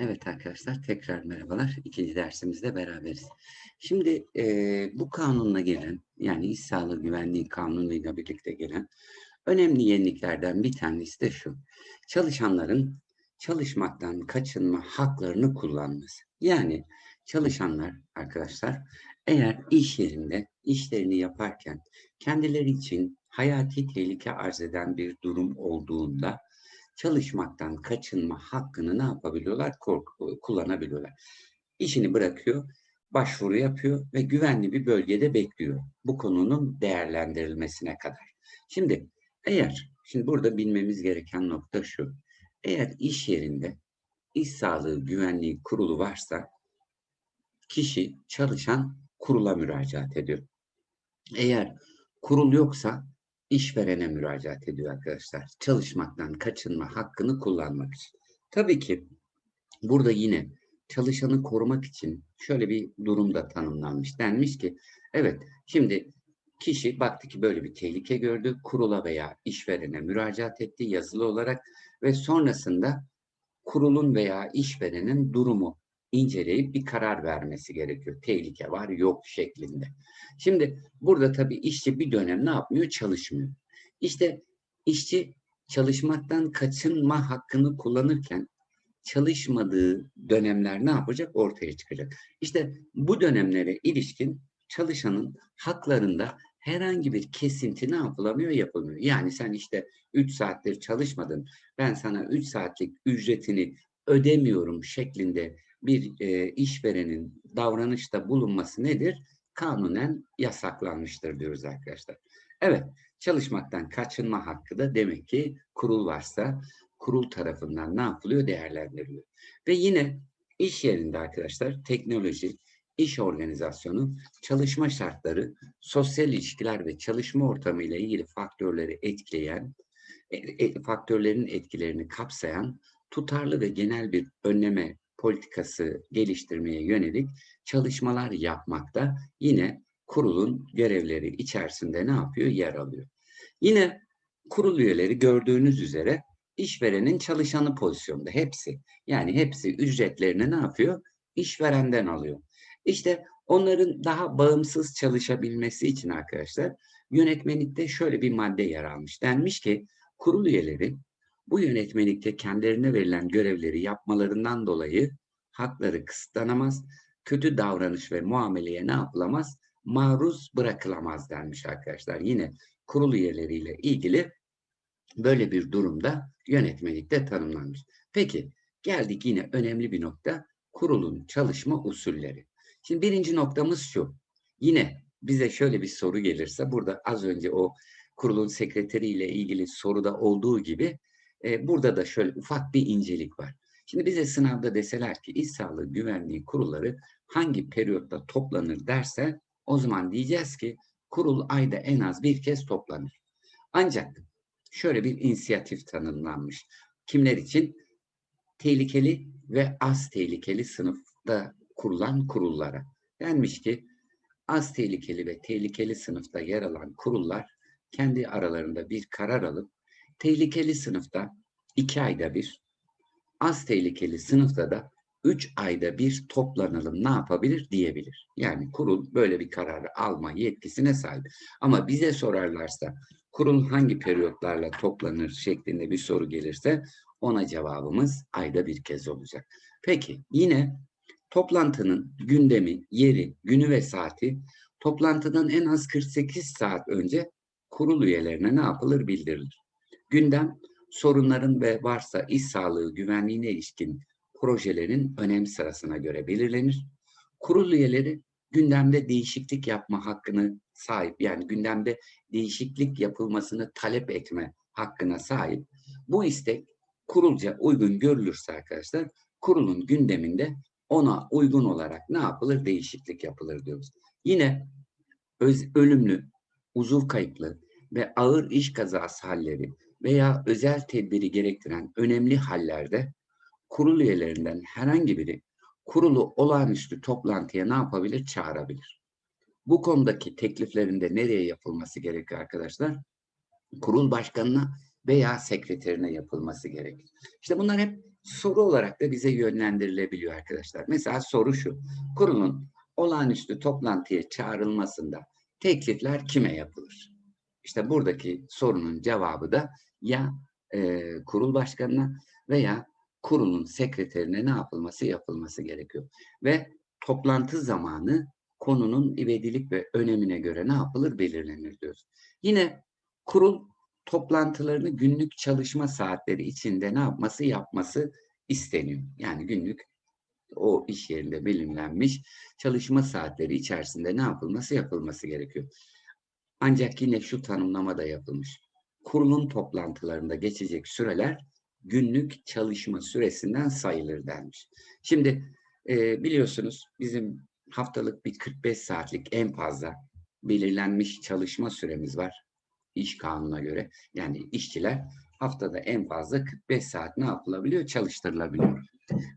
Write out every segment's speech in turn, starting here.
Evet arkadaşlar tekrar merhabalar. İkinci dersimizde beraberiz. Şimdi eee, bu kanunla gelen yani İş Sağlığı Güvenliği Kanunu'yla birlikte gelen önemli yeniliklerden bir tanesi de şu. Çalışanların çalışmaktan kaçınma haklarını kullanması. Yani çalışanlar arkadaşlar eğer iş yerinde işlerini yaparken kendileri için hayati tehlike arz eden bir durum olduğunda çalışmaktan kaçınma hakkını ne yapabiliyorlar? Kork kullanabiliyorlar. İşini bırakıyor, başvuru yapıyor ve güvenli bir bölgede bekliyor. Bu konunun değerlendirilmesine kadar. Şimdi eğer, şimdi burada bilmemiz gereken nokta şu. Eğer iş yerinde iş sağlığı güvenliği kurulu varsa kişi çalışan kurula müracaat ediyor. Eğer kurul yoksa işverene müracaat ediyor arkadaşlar. Çalışmaktan kaçınma hakkını kullanmak için. Tabii ki burada yine çalışanı korumak için şöyle bir durum da tanımlanmış. Denmiş ki evet şimdi kişi baktı ki böyle bir tehlike gördü. Kurula veya işverene müracaat etti yazılı olarak ve sonrasında kurulun veya işverenin durumu inceleyip bir karar vermesi gerekiyor. Tehlike var yok şeklinde. Şimdi burada tabii işçi bir dönem ne yapmıyor? Çalışmıyor. İşte işçi çalışmaktan kaçınma hakkını kullanırken çalışmadığı dönemler ne yapacak? Ortaya çıkacak. İşte bu dönemlere ilişkin çalışanın haklarında herhangi bir kesinti ne yapılamıyor? Yapılmıyor. Yani sen işte 3 saattir çalışmadın, ben sana 3 saatlik ücretini ödemiyorum şeklinde bir e, işverenin davranışta bulunması nedir? Kanunen yasaklanmıştır diyoruz arkadaşlar. Evet, çalışmaktan kaçınma hakkı da demek ki kurul varsa kurul tarafından ne yapılıyor? Değerlendiriliyor. Ve yine iş yerinde arkadaşlar teknoloji, iş organizasyonu, çalışma şartları, sosyal ilişkiler ve çalışma ortamı ile ilgili faktörleri etkileyen, e, e, faktörlerin etkilerini kapsayan tutarlı ve genel bir önleme politikası geliştirmeye yönelik çalışmalar yapmakta yine kurulun görevleri içerisinde ne yapıyor? Yer alıyor. Yine kurul üyeleri gördüğünüz üzere işverenin çalışanı pozisyonda hepsi. Yani hepsi ücretlerini ne yapıyor? İşverenden alıyor. İşte onların daha bağımsız çalışabilmesi için arkadaşlar yönetmelikte şöyle bir madde yer almış. Denmiş ki kurul üyeleri bu yönetmelikte kendilerine verilen görevleri yapmalarından dolayı hakları kısıtlanamaz, kötü davranış ve muameleye ne yapılamaz? Maruz bırakılamaz denmiş arkadaşlar. Yine kurul üyeleriyle ilgili böyle bir durumda yönetmelikte tanımlanmış. Peki geldik yine önemli bir nokta kurulun çalışma usulleri. Şimdi birinci noktamız şu. Yine bize şöyle bir soru gelirse burada az önce o kurulun sekreteriyle ilgili soruda olduğu gibi e, burada da şöyle ufak bir incelik var. Şimdi bize sınavda deseler ki iş sağlığı güvenliği kurulları hangi periyotta toplanır derse o zaman diyeceğiz ki kurul ayda en az bir kez toplanır. Ancak şöyle bir inisiyatif tanımlanmış. Kimler için? Tehlikeli ve az tehlikeli sınıfta kurulan kurullara. Denmiş ki az tehlikeli ve tehlikeli sınıfta yer alan kurullar kendi aralarında bir karar alıp tehlikeli sınıfta iki ayda bir, az tehlikeli sınıfta da üç ayda bir toplanalım ne yapabilir diyebilir. Yani kurul böyle bir kararı alma yetkisine sahip. Ama bize sorarlarsa kurul hangi periyotlarla toplanır şeklinde bir soru gelirse ona cevabımız ayda bir kez olacak. Peki yine toplantının gündemi, yeri, günü ve saati toplantıdan en az 48 saat önce kurul üyelerine ne yapılır bildirilir. Gündem sorunların ve varsa iş sağlığı güvenliğine ilişkin projelerin önem sırasına göre belirlenir. Kurul üyeleri gündemde değişiklik yapma hakkını sahip yani gündemde değişiklik yapılmasını talep etme hakkına sahip. Bu istek kurulca uygun görülürse arkadaşlar kurulun gündeminde ona uygun olarak ne yapılır? Değişiklik yapılır diyoruz. Yine öz, ölümlü, uzuv kayıplı ve ağır iş kazası halleri veya özel tedbiri gerektiren önemli hallerde kurul üyelerinden herhangi biri kurulu olağanüstü toplantıya ne yapabilir? Çağırabilir. Bu konudaki tekliflerinde nereye yapılması gerekiyor arkadaşlar? Kurul başkanına veya sekreterine yapılması gerekir. İşte bunlar hep soru olarak da bize yönlendirilebiliyor arkadaşlar. Mesela soru şu. Kurulun olağanüstü toplantıya çağrılmasında teklifler kime yapılır? İşte buradaki sorunun cevabı da ya e, kurul başkanına veya kurulun sekreterine ne yapılması yapılması gerekiyor. Ve toplantı zamanı konunun ivedilik ve önemine göre ne yapılır belirlenir diyoruz. Yine kurul toplantılarını günlük çalışma saatleri içinde ne yapması yapması isteniyor. Yani günlük o iş yerinde belirlenmiş çalışma saatleri içerisinde ne yapılması yapılması gerekiyor. Ancak yine şu tanımlama da yapılmış. Kurulun toplantılarında geçecek süreler günlük çalışma süresinden sayılır denmiş. Şimdi e, biliyorsunuz bizim haftalık bir 45 saatlik en fazla belirlenmiş çalışma süremiz var. İş kanununa göre. Yani işçiler haftada en fazla 45 saat ne yapılabiliyor? Çalıştırılabiliyor.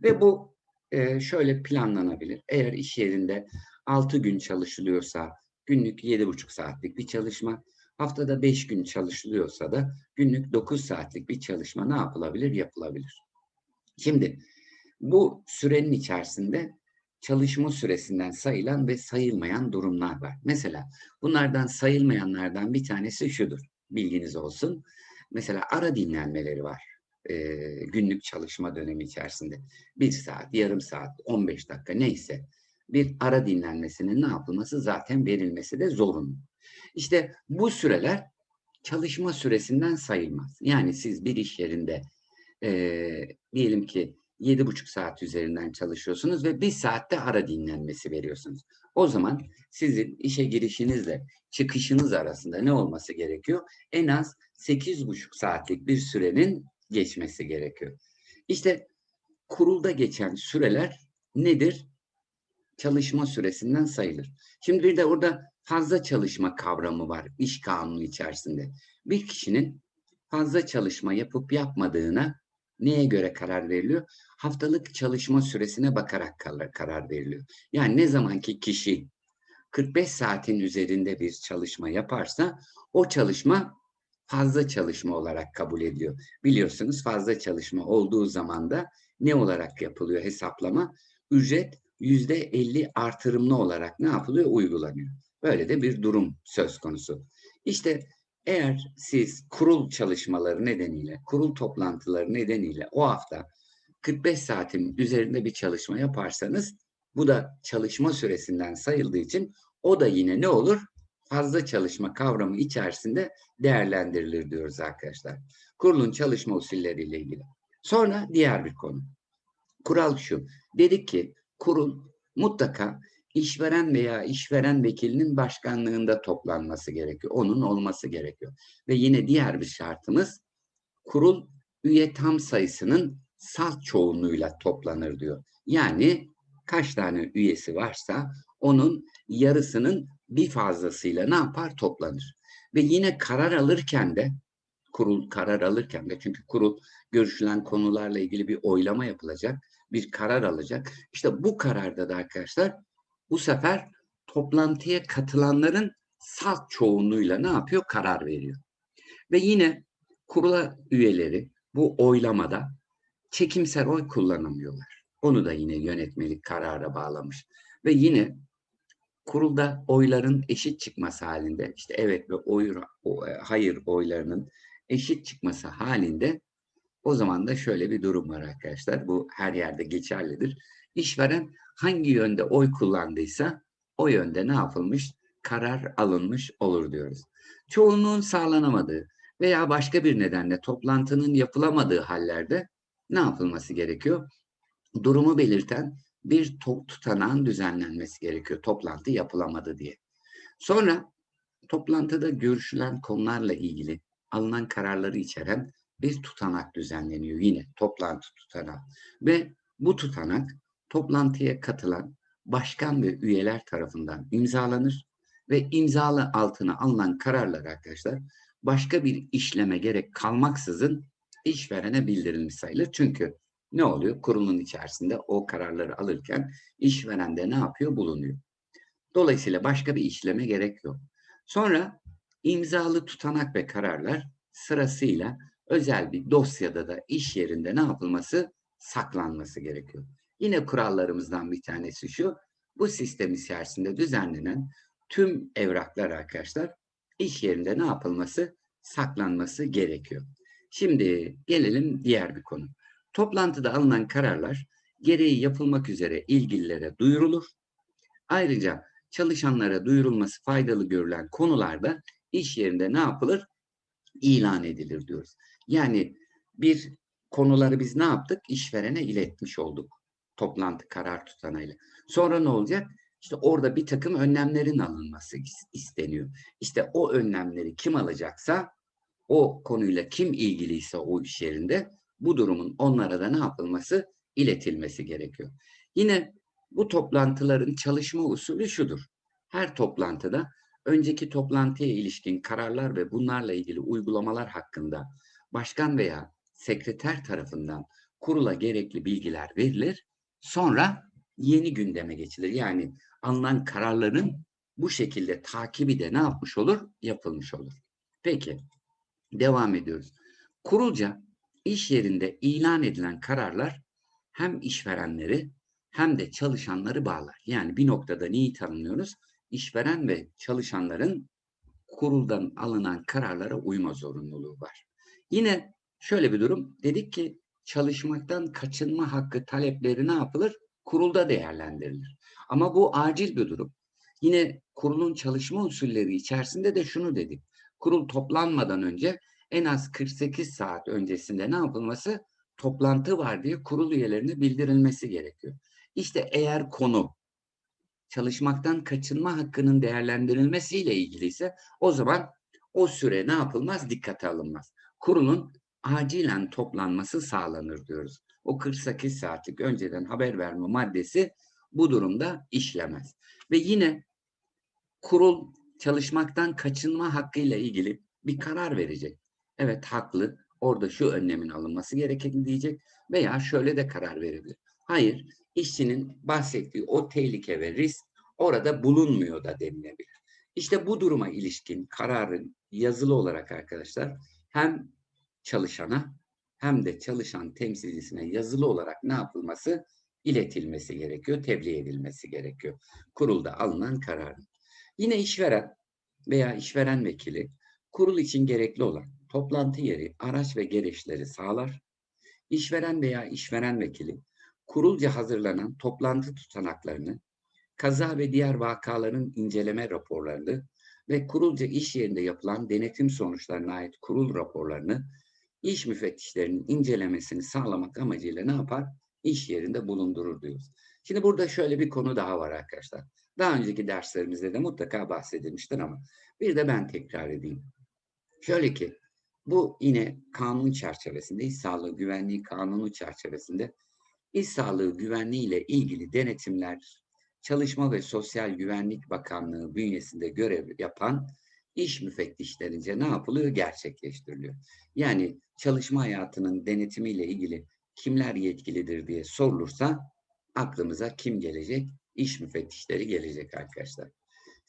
Ve bu e, şöyle planlanabilir. Eğer iş yerinde 6 gün çalışılıyorsa günlük 7,5 saatlik bir çalışma, haftada 5 gün çalışılıyorsa da günlük 9 saatlik bir çalışma ne yapılabilir? Yapılabilir. Şimdi bu sürenin içerisinde çalışma süresinden sayılan ve sayılmayan durumlar var. Mesela bunlardan sayılmayanlardan bir tanesi şudur. Bilginiz olsun. Mesela ara dinlenmeleri var. E, günlük çalışma dönemi içerisinde. Bir saat, yarım saat, 15 dakika neyse bir ara dinlenmesinin ne yapılması zaten verilmesi de zorunlu. İşte bu süreler çalışma süresinden sayılmaz. Yani siz bir iş yerinde e, diyelim ki yedi buçuk saat üzerinden çalışıyorsunuz ve bir saatte ara dinlenmesi veriyorsunuz. O zaman sizin işe girişinizle çıkışınız arasında ne olması gerekiyor? En az sekiz buçuk saatlik bir sürenin geçmesi gerekiyor. İşte kurulda geçen süreler nedir? Çalışma süresinden sayılır. Şimdi bir de orada fazla çalışma kavramı var iş kanunu içerisinde. Bir kişinin fazla çalışma yapıp yapmadığına neye göre karar veriliyor? Haftalık çalışma süresine bakarak karar veriliyor. Yani ne zamanki kişi 45 saatin üzerinde bir çalışma yaparsa o çalışma fazla çalışma olarak kabul ediliyor. Biliyorsunuz fazla çalışma olduğu zaman da ne olarak yapılıyor hesaplama? Ücret yüzde 50 artırımlı olarak ne yapılıyor? Uygulanıyor. Böyle de bir durum söz konusu. İşte eğer siz kurul çalışmaları nedeniyle, kurul toplantıları nedeniyle o hafta 45 saatin üzerinde bir çalışma yaparsanız bu da çalışma süresinden sayıldığı için o da yine ne olur? Fazla çalışma kavramı içerisinde değerlendirilir diyoruz arkadaşlar. Kurulun çalışma usulleriyle ilgili. Sonra diğer bir konu. Kural şu. Dedik ki kurul mutlaka işveren veya işveren vekilinin başkanlığında toplanması gerekiyor. Onun olması gerekiyor. Ve yine diğer bir şartımız kurul üye tam sayısının salt çoğunluğuyla toplanır diyor. Yani kaç tane üyesi varsa onun yarısının bir fazlasıyla ne yapar? Toplanır. Ve yine karar alırken de kurul karar alırken de çünkü kurul görüşülen konularla ilgili bir oylama yapılacak, bir karar alacak. İşte bu kararda da arkadaşlar bu sefer toplantıya katılanların salt çoğunluğuyla ne yapıyor? Karar veriyor. Ve yine kurula üyeleri bu oylamada çekimser oy kullanamıyorlar. Onu da yine yönetmelik karara bağlamış. Ve yine kurulda oyların eşit çıkması halinde işte evet ve oy, e, hayır oylarının eşit çıkması halinde o zaman da şöyle bir durum var arkadaşlar. Bu her yerde geçerlidir. İşveren hangi yönde oy kullandıysa o yönde ne yapılmış? Karar alınmış olur diyoruz. Çoğunluğun sağlanamadığı veya başka bir nedenle toplantının yapılamadığı hallerde ne yapılması gerekiyor? Durumu belirten bir tutanağın düzenlenmesi gerekiyor. Toplantı yapılamadı diye. Sonra toplantıda görüşülen konularla ilgili alınan kararları içeren bir tutanak düzenleniyor yine toplantı tutanağı. Ve bu tutanak toplantıya katılan başkan ve üyeler tarafından imzalanır ve imzalı altına alınan kararlar arkadaşlar başka bir işleme gerek kalmaksızın işverene bildirilmiş sayılır. Çünkü ne oluyor? Kurulun içerisinde o kararları alırken işveren de ne yapıyor? Bulunuyor. Dolayısıyla başka bir işleme gerek yok. Sonra imzalı tutanak ve kararlar sırasıyla özel bir dosyada da iş yerinde ne yapılması? saklanması gerekiyor. Yine kurallarımızdan bir tanesi şu. Bu sistem içerisinde düzenlenen tüm evraklar arkadaşlar iş yerinde ne yapılması? Saklanması gerekiyor. Şimdi gelelim diğer bir konu. Toplantıda alınan kararlar gereği yapılmak üzere ilgililere duyurulur. Ayrıca çalışanlara duyurulması faydalı görülen konularda iş yerinde ne yapılır? İlan edilir diyoruz. Yani bir konuları biz ne yaptık? İşverene iletmiş olduk. Toplantı karar tutanayla. Sonra ne olacak? İşte orada bir takım önlemlerin alınması isteniyor. İşte o önlemleri kim alacaksa o konuyla kim ilgiliyse o iş yerinde bu durumun onlara da ne yapılması? iletilmesi gerekiyor. Yine bu toplantıların çalışma usulü şudur. Her toplantıda önceki toplantıya ilişkin kararlar ve bunlarla ilgili uygulamalar hakkında başkan veya sekreter tarafından kurula gerekli bilgiler verilir. Sonra yeni gündeme geçilir. Yani alınan kararların bu şekilde takibi de ne yapmış olur? Yapılmış olur. Peki, devam ediyoruz. Kurulca iş yerinde ilan edilen kararlar hem işverenleri hem de çalışanları bağlar. Yani bir noktada neyi tanımlıyoruz? İşveren ve çalışanların kuruldan alınan kararlara uyma zorunluluğu var. Yine şöyle bir durum. Dedik ki çalışmaktan kaçınma hakkı talepleri ne yapılır? Kurulda değerlendirilir. Ama bu acil bir durum. Yine kurulun çalışma usulleri içerisinde de şunu dedik. Kurul toplanmadan önce en az 48 saat öncesinde ne yapılması? Toplantı var diye kurul üyelerine bildirilmesi gerekiyor. İşte eğer konu çalışmaktan kaçınma hakkının değerlendirilmesiyle ilgiliyse o zaman o süre ne yapılmaz? Dikkate alınmaz. Kurulun acilen toplanması sağlanır diyoruz. O 48 saatlik önceden haber verme maddesi bu durumda işlemez. Ve yine kurul çalışmaktan kaçınma hakkıyla ilgili bir karar verecek. Evet haklı, orada şu önlemin alınması gerekir diyecek veya şöyle de karar verebilir. Hayır, işçinin bahsettiği o tehlike ve risk orada bulunmuyor da denilebilir. İşte bu duruma ilişkin kararın yazılı olarak arkadaşlar hem çalışana hem de çalışan temsilcisine yazılı olarak ne yapılması? iletilmesi gerekiyor, tebliğ edilmesi gerekiyor. Kurulda alınan kararın. Yine işveren veya işveren vekili kurul için gerekli olan toplantı yeri, araç ve gereçleri sağlar. İşveren veya işveren vekili kurulca hazırlanan toplantı tutanaklarını, kaza ve diğer vakaların inceleme raporlarını ve kurulca iş yerinde yapılan denetim sonuçlarına ait kurul raporlarını iş müfettişlerinin incelemesini sağlamak amacıyla ne yapar? İş yerinde bulundurur diyoruz. Şimdi burada şöyle bir konu daha var arkadaşlar. Daha önceki derslerimizde de mutlaka bahsedilmiştir ama bir de ben tekrar edeyim. Şöyle ki bu yine kanun çerçevesinde, iş sağlığı güvenliği kanunu çerçevesinde iş sağlığı güvenliği ile ilgili denetimler Çalışma ve Sosyal Güvenlik Bakanlığı bünyesinde görev yapan iş müfettişlerince ne yapılıyor? Gerçekleştiriliyor. Yani çalışma hayatının denetimiyle ilgili kimler yetkilidir diye sorulursa aklımıza kim gelecek? İş müfettişleri gelecek arkadaşlar.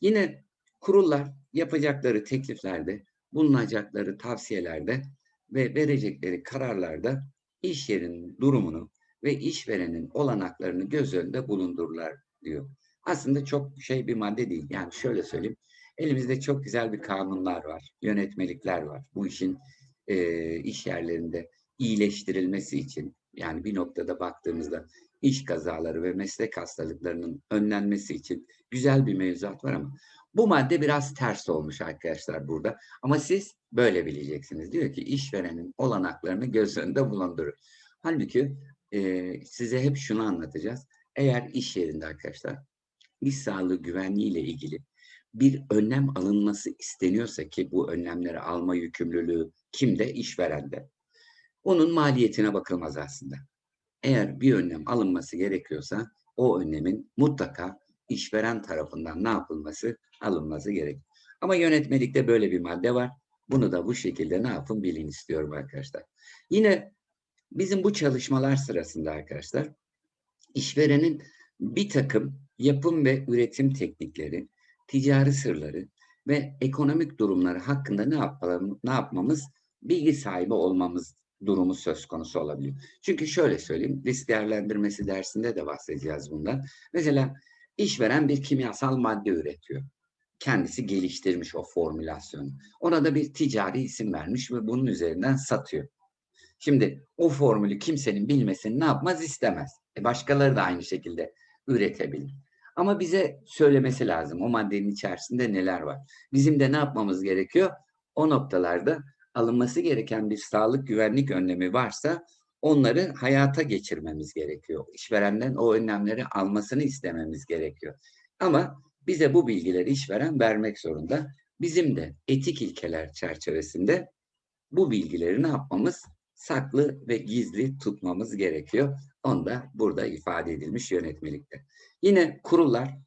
Yine kurullar yapacakları tekliflerde, bulunacakları tavsiyelerde ve verecekleri kararlarda iş yerinin durumunu ve işverenin olanaklarını göz önünde bulundururlar diyor. Aslında çok şey bir madde değil. Yani şöyle söyleyeyim. Elimizde çok güzel bir kanunlar var, yönetmelikler var. Bu işin e, iş yerlerinde iyileştirilmesi için yani bir noktada baktığımızda iş kazaları ve meslek hastalıklarının önlenmesi için güzel bir mevzuat var ama bu madde biraz ters olmuş arkadaşlar burada. Ama siz böyle bileceksiniz. Diyor ki işverenin olanaklarını göz önünde bulundurur. Halbuki e, size hep şunu anlatacağız. Eğer iş yerinde arkadaşlar iş sağlığı güvenliği ile ilgili bir önlem alınması isteniyorsa ki bu önlemleri alma yükümlülüğü kimde? İşverende. Onun maliyetine bakılmaz aslında. Eğer bir önlem alınması gerekiyorsa o önlemin mutlaka işveren tarafından ne yapılması? Alınması gerek. Ama yönetmelikte böyle bir madde var. Bunu da bu şekilde ne yapın bilin istiyorum arkadaşlar. Yine bizim bu çalışmalar sırasında arkadaşlar işverenin bir takım yapım ve üretim teknikleri, ticari sırları ve ekonomik durumları hakkında ne yapalım, ne yapmamız? Bilgi sahibi olmamız durumu söz konusu olabiliyor. Çünkü şöyle söyleyeyim, risk değerlendirmesi dersinde de bahsedeceğiz bundan. Mesela işveren bir kimyasal madde üretiyor. Kendisi geliştirmiş o formülasyonu. Ona da bir ticari isim vermiş ve bunun üzerinden satıyor. Şimdi o formülü kimsenin bilmesini ne yapmaz istemez. E başkaları da aynı şekilde üretebilir. Ama bize söylemesi lazım o maddenin içerisinde neler var. Bizim de ne yapmamız gerekiyor? O noktalarda alınması gereken bir sağlık güvenlik önlemi varsa onları hayata geçirmemiz gerekiyor. İşverenden o önlemleri almasını istememiz gerekiyor. Ama bize bu bilgileri işveren vermek zorunda. Bizim de etik ilkeler çerçevesinde bu bilgileri ne yapmamız? Saklı ve gizli tutmamız gerekiyor. Onda burada ifade edilmiş yönetmelikte. Yine kurullar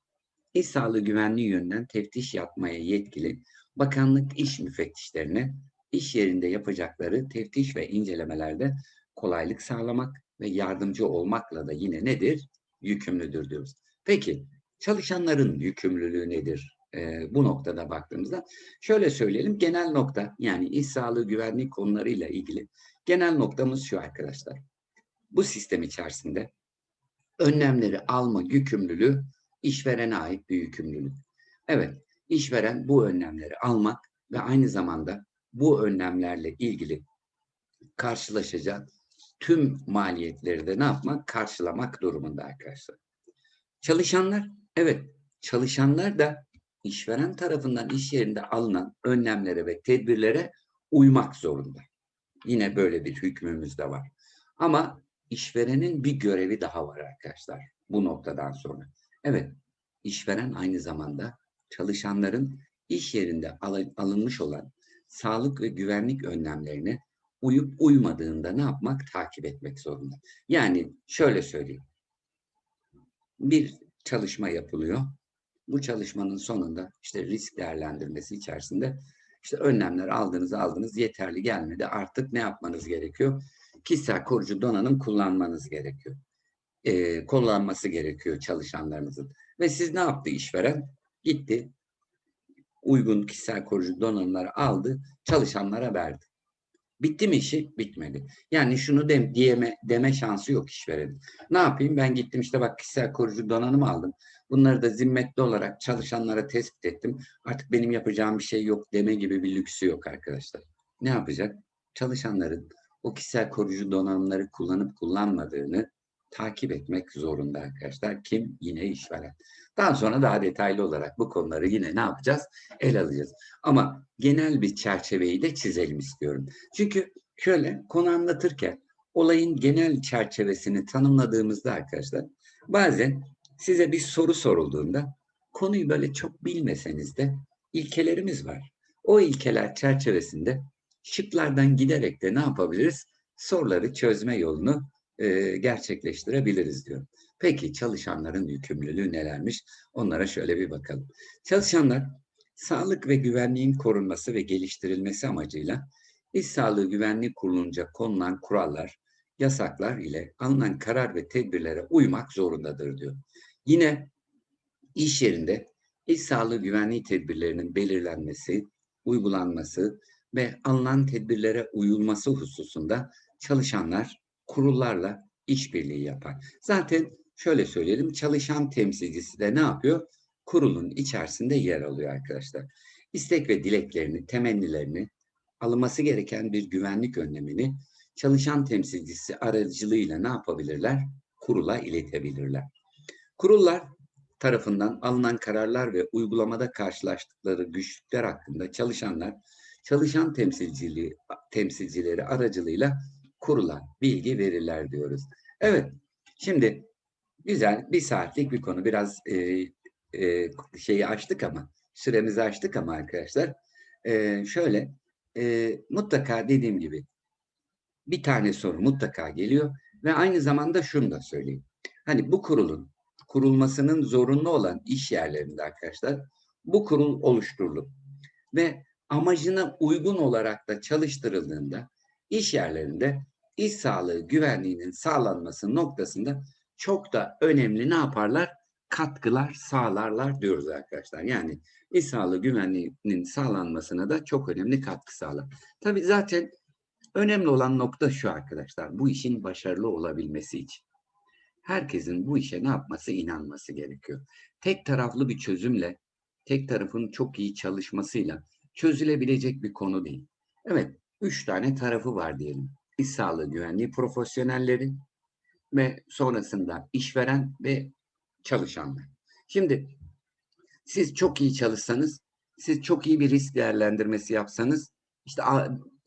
iş sağlığı güvenliği yönünden teftiş yapmaya yetkili bakanlık iş müfettişlerine iş yerinde yapacakları teftiş ve incelemelerde kolaylık sağlamak ve yardımcı olmakla da yine nedir? Yükümlüdür diyoruz. Peki çalışanların yükümlülüğü nedir? Ee, bu noktada baktığımızda şöyle söyleyelim genel nokta yani iş sağlığı güvenlik konularıyla ilgili genel noktamız şu arkadaşlar. Bu sistem içerisinde önlemleri alma yükümlülüğü işverene ait bir yükümlülük. Evet, işveren bu önlemleri almak ve aynı zamanda bu önlemlerle ilgili karşılaşacak tüm maliyetleri de ne yapmak? Karşılamak durumunda arkadaşlar. Çalışanlar, evet çalışanlar da işveren tarafından iş yerinde alınan önlemlere ve tedbirlere uymak zorunda. Yine böyle bir hükmümüz de var. Ama işverenin bir görevi daha var arkadaşlar bu noktadan sonra. Evet, işveren aynı zamanda çalışanların iş yerinde alınmış olan sağlık ve güvenlik önlemlerini uyup uymadığında ne yapmak? Takip etmek zorunda. Yani şöyle söyleyeyim. Bir çalışma yapılıyor. Bu çalışmanın sonunda işte risk değerlendirmesi içerisinde işte önlemler aldınız aldınız yeterli gelmedi. Artık ne yapmanız gerekiyor? Kişisel koruyucu donanım kullanmanız gerekiyor. Ee, kullanması gerekiyor çalışanlarınızın. Ve siz ne yaptı işveren? Gitti uygun kişisel koruyucu donanımları aldı, çalışanlara verdi. Bitti mi işi? Bitmedi. Yani şunu de, diyeme, deme şansı yok işverenin. Ne yapayım? Ben gittim işte bak kişisel koruyucu donanım aldım. Bunları da zimmetli olarak çalışanlara tespit ettim. Artık benim yapacağım bir şey yok deme gibi bir lüksü yok arkadaşlar. Ne yapacak? Çalışanların o kişisel koruyucu donanımları kullanıp kullanmadığını takip etmek zorunda arkadaşlar. Kim? Yine işveren. Daha sonra daha detaylı olarak bu konuları yine ne yapacağız? El alacağız. Ama genel bir çerçeveyi de çizelim istiyorum. Çünkü şöyle konu anlatırken olayın genel çerçevesini tanımladığımızda arkadaşlar bazen size bir soru sorulduğunda konuyu böyle çok bilmeseniz de ilkelerimiz var. O ilkeler çerçevesinde şıklardan giderek de ne yapabiliriz? Soruları çözme yolunu e, gerçekleştirebiliriz diyor. Peki çalışanların yükümlülüğü nelermiş? Onlara şöyle bir bakalım. Çalışanlar sağlık ve güvenliğin korunması ve geliştirilmesi amacıyla İş Sağlığı Güvenliği Kurulu'nca konulan kurallar, yasaklar ile alınan karar ve tedbirlere uymak zorundadır diyor. Yine iş yerinde iş sağlığı güvenliği tedbirlerinin belirlenmesi, uygulanması ve alınan tedbirlere uyulması hususunda çalışanlar kurullarla işbirliği yapar. Zaten şöyle söyleyelim çalışan temsilcisi de ne yapıyor? Kurulun içerisinde yer alıyor arkadaşlar. İstek ve dileklerini, temennilerini, alınması gereken bir güvenlik önlemini çalışan temsilcisi aracılığıyla ne yapabilirler? Kurula iletebilirler. Kurullar tarafından alınan kararlar ve uygulamada karşılaştıkları güçlükler hakkında çalışanlar çalışan temsilciliği temsilcileri aracılığıyla kurula bilgi verirler diyoruz. Evet, şimdi güzel bir saatlik bir konu. Biraz e, e, şeyi açtık ama, süremizi açtık ama arkadaşlar. E, şöyle, e, mutlaka dediğim gibi bir tane soru mutlaka geliyor ve aynı zamanda şunu da söyleyeyim. Hani bu kurulun kurulmasının zorunlu olan iş yerlerinde arkadaşlar bu kurul oluşturulup ve amacına uygun olarak da çalıştırıldığında iş yerlerinde iş sağlığı güvenliğinin sağlanması noktasında çok da önemli ne yaparlar? Katkılar sağlarlar diyoruz arkadaşlar. Yani iş sağlığı güvenliğinin sağlanmasına da çok önemli katkı sağlar. Tabii zaten Önemli olan nokta şu arkadaşlar. Bu işin başarılı olabilmesi için. Herkesin bu işe ne yapması, inanması gerekiyor. Tek taraflı bir çözümle, tek tarafın çok iyi çalışmasıyla çözülebilecek bir konu değil. Evet, üç tane tarafı var diyelim. İş sağlığı güvenliği profesyonelleri ve sonrasında işveren ve çalışanlar. Şimdi siz çok iyi çalışsanız, siz çok iyi bir risk değerlendirmesi yapsanız, işte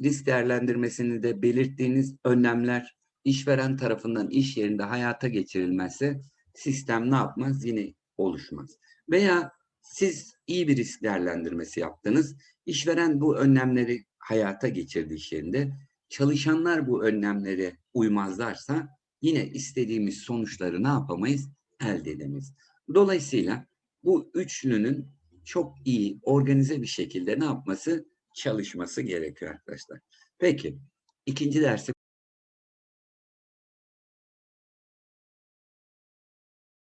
risk değerlendirmesini de belirttiğiniz önlemler işveren tarafından iş yerinde hayata geçirilmezse sistem ne yapmaz? Yine oluşmaz. Veya siz iyi bir risk değerlendirmesi yaptınız. İşveren bu önlemleri hayata geçirdi iş yerinde. Çalışanlar bu önlemlere uymazlarsa yine istediğimiz sonuçları ne yapamayız? Elde edemeyiz. Dolayısıyla bu üçlünün çok iyi organize bir şekilde ne yapması? Çalışması gerekiyor arkadaşlar. Peki ikinci dersi